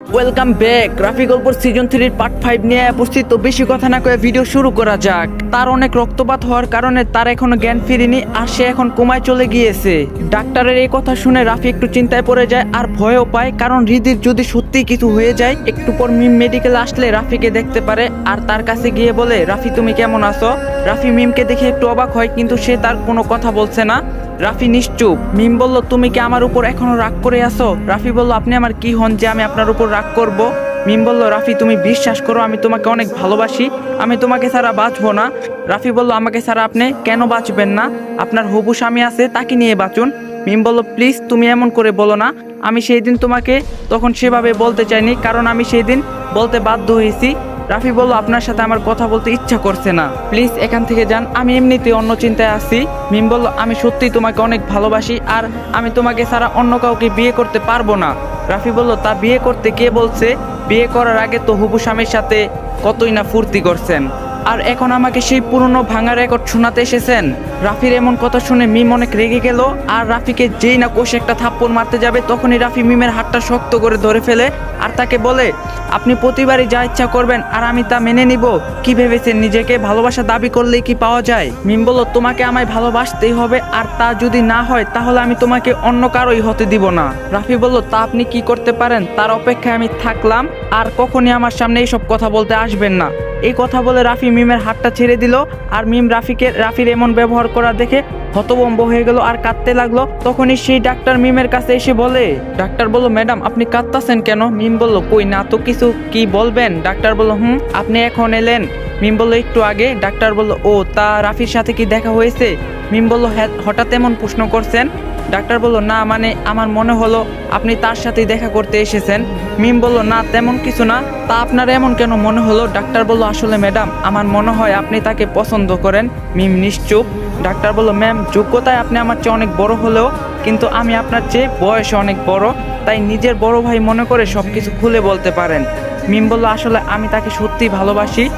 Welcome back Rafi গল্পর season থ্রির part five নিয়ে উপস্থিত, তো বেশি কথা না কয়ে ভিডিও শুরু করা যাক। তার অনেক রক্তপাত হওয়ার কারণে তার এখনও জ্ঞান ফিরেনি আর সে এখন কোমায় চলে গিয়েছে। ডাক্তারের এই কথা শুনে রাফি একটু চিন্তায় পড়ে যায় আর ভয়ও পায়, কারণ হৃদির যদি সত্যি কিছু হয়ে যায়, একটু পর মিম মেডিকেল আসলে রাফিকে দেখতে পারে আর তার কাছে গিয়ে বলে রাফি তুমি কেমন আছো? রাফি মিমকে দেখে একটু অবাক হয়, কিন্তু সে তার কোনো কথা বলছে না। রাফি নিশ্চুপ। মিম বলল, তুমি কি আমার উপর এখনও রাগ করে আছো? রাফি বলল, আপনি আমার কি হন যে আমি আপনার উপর রাগ করব? মিম বলল, রাফি, তুমি বিশ্বাস করো, আমি তোমাকে অনেক ভালোবাসি। আমি তোমাকে ছাড়া বাঁচবো না। রাফি বলল, আমাকে ছাড়া আপনি কেন বাঁচবেন না? আপনার হবু স্বামী আছে, তাকে নিয়ে বাঁচুন। মিম বলল, প্লিজ, তুমি এমন করে বলো না। আমি সেই দিন তোমাকে তখন সেভাবে বলতে চাইনি, কারণ আমি সেই দিন বলতে বাধ্য হয়েছি। রাফি বলল, আপনার সাথে আমার কথা বলতে ইচ্ছা করছে না। প্লিজ, এখান থেকে যান। আমি এমনিতে অন্য চিন্তায় আছি। মিম বলল, আমি সত্যি তোমাকে অনেক ভালোবাসি আর আমি তোমাকে ছাড়া অন্য কাউকে বিয়ে করতে পারব না। রাফি বলল, তা বিয়ে করতে কে বলছে? বিয়ে করার আগে তো হুবু স্বামীর সাথে কতই না ফুর্তি করছেন? আর এখন আমাকে সেই পুরনো ভাঙা রেকর্ড শোনাতে এসেছেন। রাফির এমন কথা শুনে মিম অনেক রেগে গেল, আর রাফিকে যেই না কোষে একটা থাপ্পড় মারতে যাবে, তখনই রাফি মিমের হাতটা শক্ত করে ধরে ফেলে আর তাকে বলে, আপনি প্রতিবারই যা ইচ্ছা করবেন আর আমি তা মেনে নিব। কি ভেবেছেন নিজেকে? ভালোবাসা দাবি করলেই কি পাওয়া যায়? মিম বলল, তোমাকে আমায় ভালোবাসতেই হবে আর তা যদি না হয়, তাহলে আমি তোমাকে অন্য কারোই হতে দিব না। রাফি বলল, তা আপনি কি করতে পারেন? তার অপেক্ষায় আমি থাকলাম আর কখনই আমার সামনে এইসব কথা বলতে আসবেন না। এই কথা বলে রাফি মিমের হাতটা ছেড়ে দিল আর মিম রাফিকে, রাফির এমন ব্যবহার করা দেখে হতবম্ব হয়ে গেল আর কাঁদতে লাগল। তখনই সেই ডাক্তার মিমের কাছে এসে বলে, ডাক্তার বলল, ম্যাডাম, আপনি কাঁদতাছেন কেন? মিম বলল, কই না তো কিছু কি বলবেন? ডাক্তার বলল, হুম, আপনি এখন এলেন। মিম বলল, একটু আগে। ডাক্তার বলল, ও, তা রাফির সাথে কি দেখা হয়েছে? মিম বলল হ্যাঁ হঠাৎ এমন প্রশ্ন করছেন। ডাক্তার বলল, না মানে আমার মনে হলো আপনি তার সাথেই দেখা করতে এসেছেন। মিম বলল, না, তেমন কিছু না। তা আপনার এমন কেন মনে হলো? ডাক্তার বলল, আসলে ম্যাডাম, আমার মনে হয় আপনি তাকে পছন্দ করেন। মিম নিশ্চুপ। ডাক্তার বলল, ম্যাম, যোগ্যতায় আপনি আমার চেয়ে অনেক বড় হলেও কিন্তু আমি আপনার চেয়ে বয়সে অনেক বড়, তাই নিজের বড় ভাই মনে করে সব কিছু খুলে বলতে পারেন। মিম বলল, আসলে আমি তাকে সত্যিই ভালোবাসি।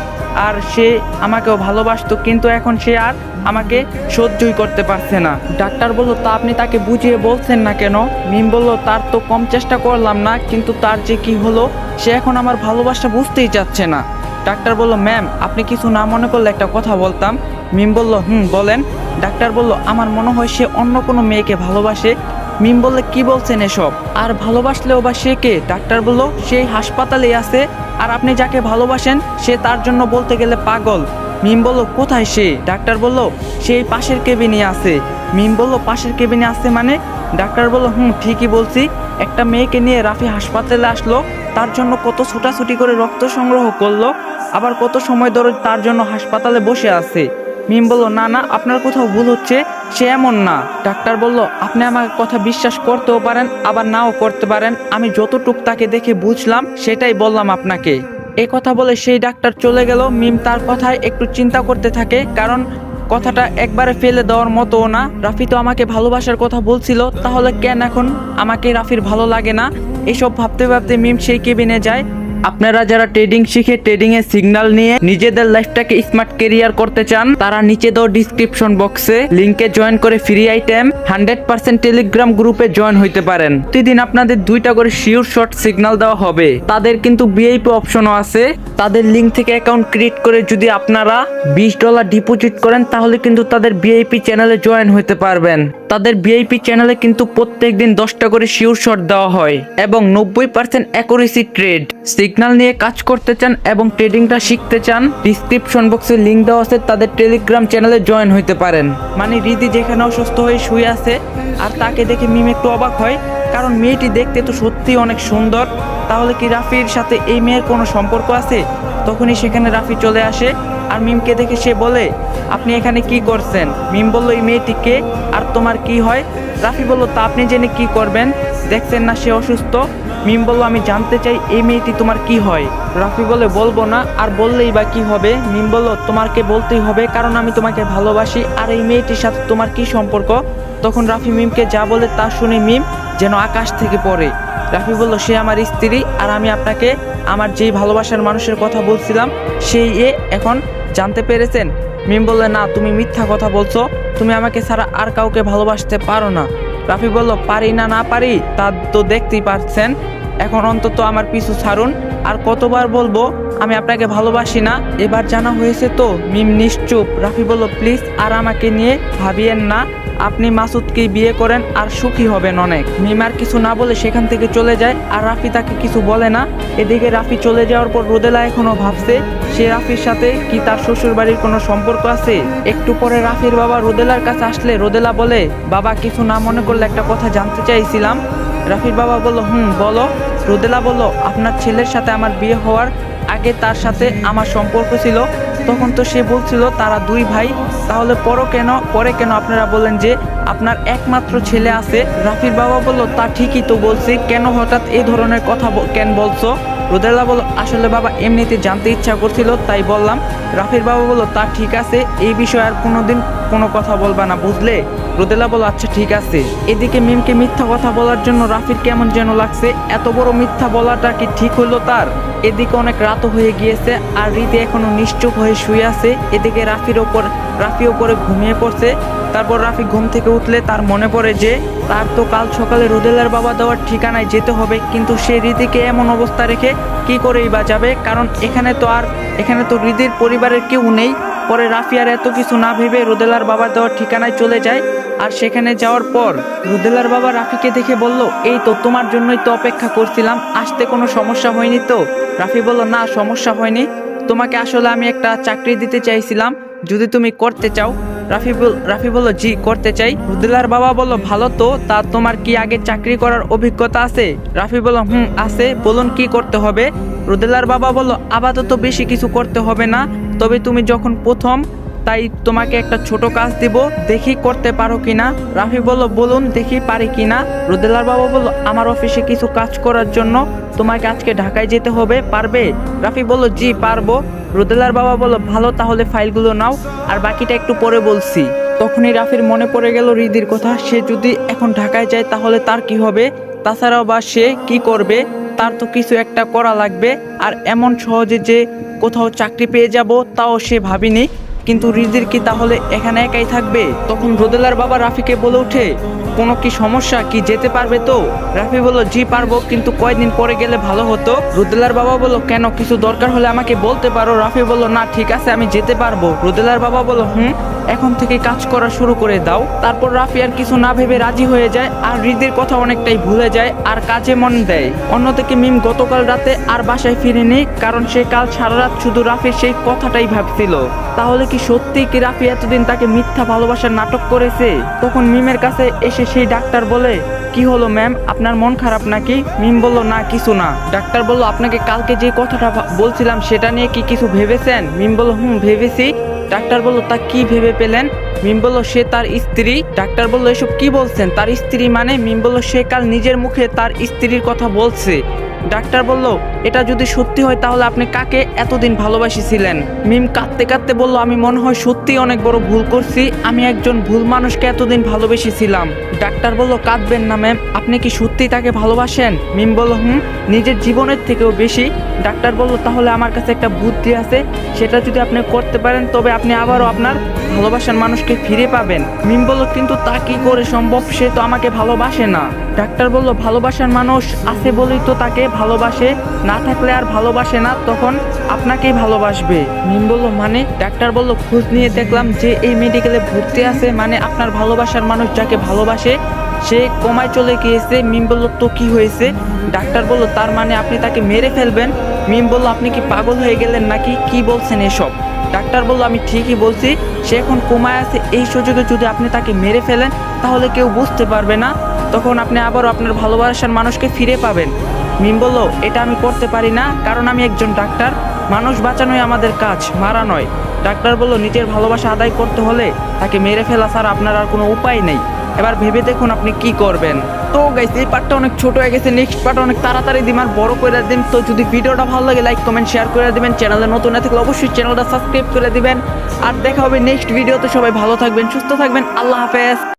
আর সে আমাকেও ভালোবাসতো, কিন্তু এখন সে আর আমাকে সহ্যই করতে পারছে না। ডাক্তার বলল, তা আপনি তাকে বুঝিয়ে বলছেন না কেন? মিম বলল, তার তো কম চেষ্টা করলাম না, কিন্তু তার যে কি হলো, সে এখন আমার ভালোবাসা বুঝতেই চাচ্ছে না। ডাক্তার বলল, ম্যাম, আপনি কিছু না মনে করলে একটা কথা বলতাম। মিম বলল, হুম, বলেন। ডাক্তার বলল, আমার মনে হয় সে অন্য কোনো মেয়েকে ভালোবাসে মিম বললে, কি বলছেন এসব? আর ভালোবাসলেও বা সে কে? ডাক্তার বলল, সেই হাসপাতালে আছে। আর আপনি যাকে ভালোবাসেন, সে তার জন্য বলতে গেলে পাগল। মিম বলল, কোথায় সে? ডাক্তার বলল, সেই পাশের কেবিনে আছে। মিম বলল, পাশের কেবিনে আছে মানে? ডাক্তার বলল, হুম, ঠিকই বলছি। একটা মেয়েকে নিয়ে রাফি হাসপাতালে আসলো। তার জন্য কত ছুটাছুটি করে রক্ত সংগ্রহ করল। আবার কত সময় ধরে তার জন্য হাসপাতালে বসে আছে। মিম বলল, না না, আপনার কোথাও ভুল হচ্ছে। সে এমন না। ডাক্তার বলল, আপনি আমার কথা বিশ্বাস করতেও পারেন, আবার নাও করতে পারেন। আমি যতটুক তাকে দেখে বুঝলাম, সেটাই বললাম আপনাকে। এই কথা বলে সেই ডাক্তার চলে গেল। মিম তার কথায় একটু চিন্তা করতে থাকে, কারণ কথাটা একবারে ফেলে দেওয়ার মতো না। রাফি তো আমাকে ভালোবাসার কথা বলছিল, তাহলে কেন এখন আমাকে রাফির ভালো লাগে না? এসব ভাবতে ভাবতে মিম সেই কেবিনে যায়। আপনারা যারা ট্রেডিং শিখে ট্রেডিং এর সিগন্যাল নিয়ে নিজেদের লাইফটাকে স্মার্ট কেরিয়ার করতে চান, তারা নিচে দাও ডিসক্রিপশন বক্সে লিংকে জয়েন করে free item hundred percent Telegram গ্রুপে জয়েন হইতে পারেন। প্রতিদিন আপনাদের দুইটা করে শিওর শর্ট সিগন্যাল দেওয়া হবে। তাদের কিন্তু বিআইপি অপশনও আছে। তাদের লিংক থেকে অ্যাকাউন্ট ক্রিয়েট করে যদি আপনারা বিশ ডলার ডিপোজিট করেন, তাহলে কিন্তু তাদের বিআইপি চ্যানেলে জয়েন হতে পারবেন। তাদের ভিআইপি চ্যানেলে কিন্তু প্রত্যেক দিন দশটা করে শিওর শট দেওয়া হয় এবং নব্বই পার্সেন্ট অ্যাকুরেসি ট্রেড সিগন্যাল নিয়ে কাজ করতে চান এবং ট্রেডিংটা শিখতে চান ডিসক্রিপশন বক্সে লিঙ্ক দেওয়া আছে, তাদের টেলিগ্রাম চ্যানেলে জয়েন হইতে পারেন। মানে রিদি যেখানে অসুস্থ হয়ে শুয়ে আছে, আর তাকে দেখে মিম একটু অবাক হয়, কারণ মেয়েটি দেখতে তো সত্যি অনেক সুন্দর। তাহলে কি রাফির সাথে এই মেয়ের কোনো সম্পর্ক আছে? তখনই সেখানে রাফি চলে আসে, আর মিমকে দেখে সে বলে, আপনি এখানে কি করছেন? মিম বলল, এই মেয়েটিকে আর তোমার কি হয়? রাফি বলল, তা আপনি জেনে কি করবেন? দেখছেন না, সে অসুস্থ। মিম বলল, আমি জানতে চাই এই মেয়েটি তোমার কি হয়? রাফি বলে, বলব না, আর বললেই বা কি হবে? মিম বলল তোমাকে বলতেই হবে, কারণ আমি তোমাকে ভালোবাসি, আর এই মেয়েটির সাথে তোমার কি সম্পর্ক? তখন রাফি মিমকে যা বলে তা শুনে মিম যেন আকাশ থেকে পড়ে। রাফি বলল, সে আমার স্ত্রী, আর আমি আপনাকে আমার যেই ভালোবাসার মানুষের কথা বলছিলাম, সেই এ এখন জানতে পেরেছেন? মিম বললে, না, তুমি মিথ্যা কথা বলছো। তুমি আমাকে ছাড়া আর কাউকে ভালোবাসতে পারো না। রাফি বলল, পারি না না পারি? তা তো দেখতেই পারছেন। এখন অন্তত আমার পিছু ছাড়ুন। আর কতবার বলব, আমি আপনাকে ভালোবাসি না। এবার জানা হয়েছে তো, মিম নিশ্চুপ। রাফি বলল, প্লিজ, আর আমাকে নিয়ে ভাবিয়েন না। আপনি মাসুদকেই বিয়ে করেন আর সুখী হবেন অনেক। মিম আর কিছু না বলে সেখান থেকে চলে যায়, আর রাফি তাকে কিছু বলে না। এদিকে রাফি চলে যাওয়ার পর রোদেলা এখনও ভাবছে, সে রাফির সাথে কি তার শ্বশুর বাড়ির কোনো সম্পর্ক আছে? একটু পরে রাফির বাবা রোদেলার কাছে আসলে রোদেলা বলে, বাবা, কিছু না মনে করলে একটা কথা জানতে চাইছিলাম। রাফির বাবা বলল, হুম, বলো। রোদেলা বলল, আপনার ছেলের সাথে আমার বিয়ে হওয়ার আগে তার সাথে আমার সম্পর্ক ছিল। তখন তো সে বলছিল, তারা দুই ভাই। তাহলে পরও কেন, পরে কেন আপনারা বললেন যে আপনার একমাত্র ছেলে আছে? রাফির বাবা বলল, তা ঠিকই তো বলছি। কেন হঠাৎ এই ধরনের কথা কেন বলছো? রোদেলা বলল, আসলে বাবা এমনিতে জানতে ইচ্ছা করছিল, তাই বললাম। রাফির বাবা বলল, তা ঠিক আছে, এই বিষয়ে আর কোনোদিন কোনো কথা বলবা না, বুঝলে? রোদেলা বলল আচ্ছা ঠিক আছে। এদিকে মিমকে মিথ্যা কথা বলার জন্য রাফির কেমন যেন লাগছে, এত বড় মিথ্যা বলাটা কি ঠিক হলো তার? এদিকে অনেক রাতও হয়ে গিয়েছে, আর রীতি এখনও নিশ্চুপ হয়ে শুয়ে আছে। এদিকে রাফির ওপর রাফি ওপরে ঘুমিয়ে পড়ছে। তারপর রাফি ঘুম থেকে উঠলে তার মনে পড়ে যে, তার তো কাল সকালে রুদেলার বাবা দেওয়ার ঠিকানায় যেতে হবে, কিন্তু সে রীতিকে এমন অবস্থা রেখে কি করেই বা যাবে? কারণ এখানে তো আর, এখানে তো রিদির পরিবারের কেউ নেই। পরে রাফি আর এত কিছু না ভেবে রোদেলার বাবা দেওয়ার ঠিকানায় চলে যায়। আর সেখানে যাওয়ার পর রুদেলার বাবা রাফিকে দেখে বলল, এই তো তোমার জন্যই তো অপেক্ষা করছিলাম, আসতে কোনো সমস্যা হয়নি তো? রাফি বলল, না, সমস্যা হয়নি। তোমাকে আসলে আমি একটা চাকরি দিতে চাইছিলাম। যদি তুমি করতে চাও রাফি বল রাফি বলল জি, করতে চাই। রুদেলার বাবা বলল, ভালো তো, তা তোমার কি আগে চাকরি করার অভিজ্ঞতা আছে? রাফি বলল, হুম, আছে, বলুন কি করতে হবে? রুদেলার বাবা বলল, আপাতত বেশি কিছু করতে হবে না, তবে তুমি যখন প্রথম তাই তোমাকে একটা ছোট কাজ দিব, দেখি করতে পারো কিনা। রাফি বলল, বলুন, দেখি পারি কিনা। রুদেলার বাবা বলল, আমার অফিসে কিছু কাজ করার জন্য তোমাকে আজকে ঢাকায় যেতে হবে, পারবে? রাফি বলল, জি, পারব। রুদেলার বাবা বলল, ভালো, তাহলে ফাইলগুলো নাও, আর বাকিটা একটু পরে বলছি। তখনই রাফির মনে পড়ে গেল রিদির কথা, সে যদি এখন ঢাকায় যায় তাহলে তার কি হবে? তাছাড়াও বা সে কি করবে? তার তো কিছু একটা করা লাগবে, আর এমন সহজে যে কোথাও চাকরি পেয়ে যাব, তাও সে ভাবিনি। কিন্তু রিদির কি তাহলে এখানে একাই থাকবে? তখন রোদেলার বাবা রাফিকে বলে ওঠে, কোনো কি সমস্যা? কি যেতে পারবে তো? রাফি বলল, জি, পারব, কিন্তু কয়দিন পরে গেলে ভালো হতো? রুদেলার বাবা বলল, কেন? কিছু দরকার হলে আমাকে বলতে পারো। রাফি বলল, না, ঠিক আছে, আমি যেতে পারব। রুদেলার বাবা বলল, হুম, এখন থেকে কাজ করা শুরু করে দাও। তারপর রাফি আর কিছু না ভেবে রাজি হয়ে যায়, আর হৃদের কথা অনেকটাই ভুলে যায়, আর কাজে মন দেয়। অন্যদিকে মিম গতকাল রাতে আর বাসায় ফিরেনি, কারণ সে কাল সারা রাত শুধু রাফির সেই কথাটাই ভাবছিল। তাহলে কি সত্যি কি রাফি এতদিন তাকে মিথ্যা ভালোবাসার নাটক করেছে? তখন মিমের কাছে এসে সেই ডাক্তার বলে, কি হলো ম্যাম? আপনার মন খারাপ নাকি? মিম বলল, না, কিছু না। ডাক্তার বলল, আপনাকে কালকে যে কথাটা বলছিলাম সেটা নিয়ে কি কিছু ভেবেছেন? মিম বলল, হুম, ভেবেছি। ডাক্তার বলল, তা কি ভেবে পেলেন? মিম বলল, সে তার স্ত্রী? ডাক্তার বলল, এসব কি বলছেন? তার স্ত্রী মানে? মিম বলল, সে কাল নিজের মুখে তার স্ত্রীর কথা বলছে। ডাক্তার বলল, এটা যদি সত্যি হয় তাহলে আপনি কাকে এতদিন ভালোবাসিছিলেন? মিম কাঁদতে কাঁদতে বলল, আমি মনে হয় সত্যি অনেক বড় ভুল করছি। আমি একজন ভুল মানুষকে এতদিন ভালোবেসেছিলাম। ডাক্তার বলল, কাঁদবেন না ম্যাম। আপনি কি সত্যি তাকে ভালোবাসেন? মিম বলল, হুম, নিজের জীবনের থেকেও বেশি। ডাক্তার বলল, তাহলে আমার কাছে একটা বুদ্ধি আছে। সেটা যদি আপনি করতে পারেন, তবে আপনি আবারও আপনার ভালোবাসার মানুষকে ফিরে পাবেন। মিম বলল, কিন্তু তা কি করে সম্ভব? সে তো আমাকে ভালোবাসে না। ডাক্তার বলল, ভালোবাসার মানুষ আছে বলেই তো তাকে ভালোবাসে। না থাকলে আর ভালোবাসে না, তখন আপনাকেই ভালোবাসবে। মিম বলল মানে? ডাক্তার বলল, খোঁজ নিয়ে দেখলাম যে এই মেডিকেলে ভর্তি আছে মানে আপনার ভালোবাসার মানুষ যাকে ভালোবাসে, সে কমায় চলে গিয়েছে। মিম বলল, তো কি হয়েছে? ডাক্তার বলল, তার মানে আপনি তাকে মেরে ফেলবেন? মিম বলল, আপনি কি পাগল হয়ে গেলেন নাকি? কি বলছেন এসব? ডাক্তার বলল, আমি ঠিকই বলছি, সে এখন কোমায় আছে, এই সুযোগে যদি আপনি তাকে মেরে ফেলেন, তাহলে কেউ বুঝতে পারবে না। তখন আপনি আবারও আপনার ভালোবাসার মানুষকে ফিরে পাবেন। মিম বলল, এটা আমি করতে পারি না, কারণ আমি একজন ডাক্তার। মানুষ বাঁচানোই আমাদের কাজ, মারা নয়। ডাক্তার বলল, নিজের ভালোবাসা আদায় করতে হলে তাকে মেরে ফেলা ছাড়া আপনার আর কোনো উপায় নেই। এবার ভেবে দেখুন আপনি কি করবেন। তো গাইস এই পার্টটা অনেক ছোট হয়ে গেছে। নেক্সট পার্ট অনেক তাড়াতাড়ি দিন আর বড় করে দিন তো যদি ভিডিওটা ভালো লাগে লাইক কমেন্ট শেয়ার করে দিবেন। চ্যানেলে নতুন না থাকলে অবশ্যই চ্যানেলটা সাবস্ক্রাইব করে দিবেন। আর দেখা হবে নেক্সট ভিডিওতে সবাই ভালো থাকবেন, সুস্থ থাকবেন। আল্লাহ হাফেজ।